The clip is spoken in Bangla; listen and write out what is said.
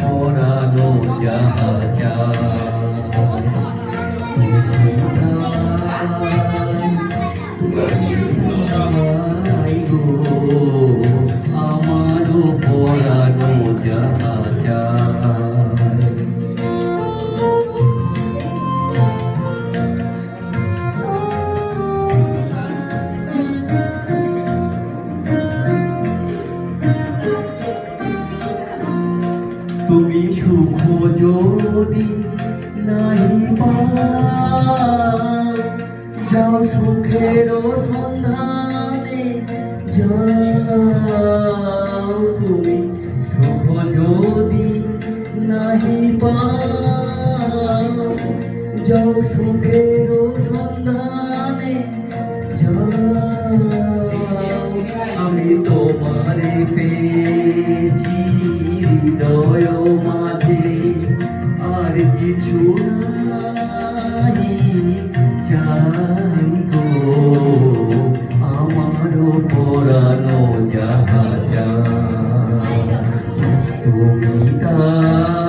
পরানো যাহা যায় যদি নাহি পাও যাও সুখের সন্ধানে যাও। তুমি সুখ যদি নাহি যাও সুখের সন্ধানে যাও। আমি তোমারে পেয়েছি জুয়ারি চাই পরানো যাহা যা তুমি তা